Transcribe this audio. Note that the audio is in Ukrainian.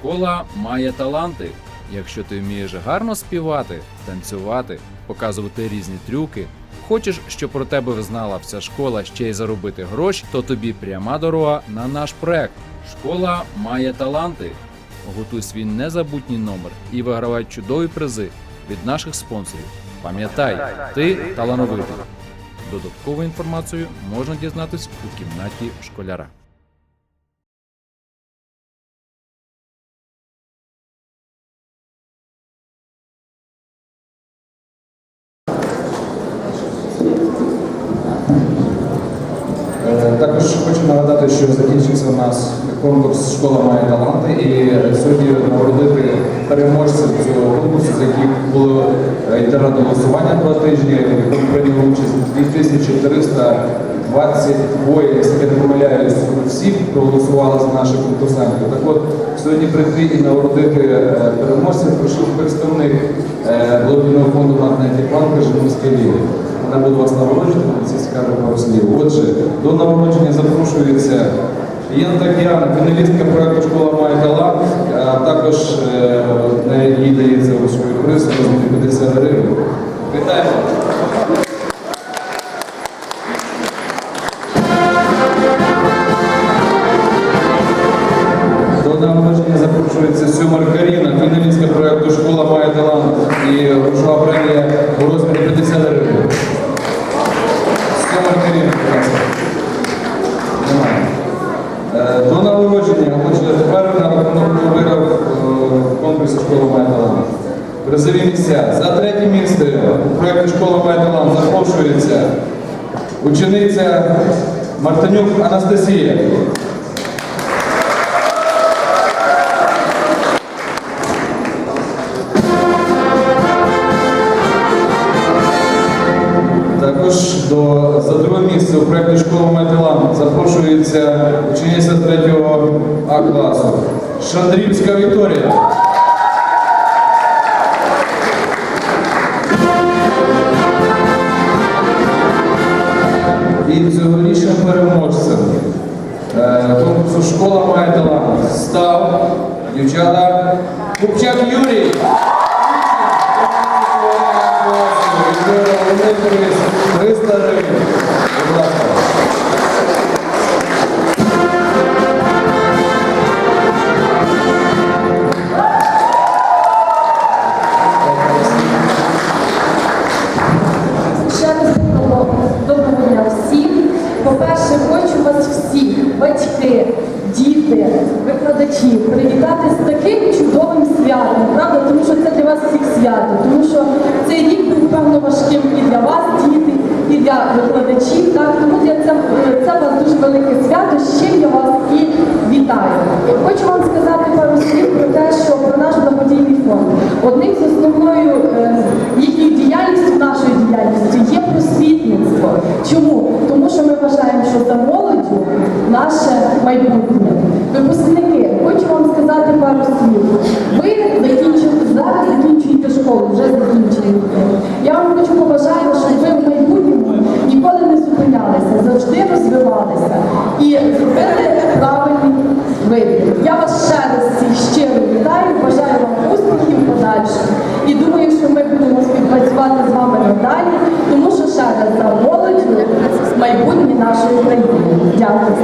Школа має таланти. Якщо ти вмієш гарно співати, танцювати, показувати різні трюки, хочеш, щоб про тебе знала вся школа ще й заробити гроші, то тобі пряма дорога на наш проект. Школа має таланти. Готуй свій незабутній номер і вигравай чудові призи від наших спонсорів. Пам'ятай, ти талановитий. Додаткову інформацію можна дізнатись у кімнаті школяра. Також хочу нагадати, що закінчився у нас конкурс Школа має таланти і сьогодні нагородити переможців цього конкурсу, з яких було е, інтернет-голосування два тижні, в прийняли участь 2322, якщо я не помиляюсь, всі проголосували за наших конкурсантів. Так от сьогодні прийти і нагородити е, переможців прийшов представник е, благодійного фонду «Магнетік Банка Житомирської ліги. Вона буде вас нагороджувати, це скаже пару слів. Отже, до нагородження запрошується Єна Так'ян, фіналістка проекту Школа має талант, а також е, їй дається грошовий приз у 50 гривень. Вітаємо! До нагородження запрошується Сюмар Каріна, фіналістка проекту Школа має талант і грошова премія у розмірі 50 гривень. Сюмар Каріна, будь ласка. Немає. Е, До нагородження, отже, тепер на рахунок хто виграв е, конкурс Школа має талант. Призові місця. За третє місце у проєкті Школа має запрошується учениця Мартинюк Анастасія. Також до, за друге місце у проєкті Школа має запрошується учениця 3 А класу Шандрівська Вікторія. Має талант став дівчата Купчак Юрій. Діти, викладачі, привітати з таким чудовим святом, правда? Тому що це для вас всіх свято. Тому що цей рік був певно важким і для вас, діти, і для викладачів. Так? Тому для це, це вас дуже велике свято, з чим я вас і вітаю. Хочу вам сказати пару слів про те, що про наш благодійний фонд. Одним з основною е, їхньою діяльністю, нашою діяльністю є просвітництво. Чому? Тому що ми вважаємо, що за молоддю наше майбутнє. Випускники, хочу вам сказати пару слів. Ви закінчили зараз закінчуєте школу, вже закінчуєте. Я вам хочу побажати, щоб ви в майбутньому ніколи не зупинялися, завжди розвивалися і зробили правильний вибір. Я вас ще раз всіх щиро вітаю, бажаю вам успіхів подальших. І думаю, що ми будемо співпрацювати з вами надалі, тому що ще раз за молодь майбутнє нашої країни. Дякую.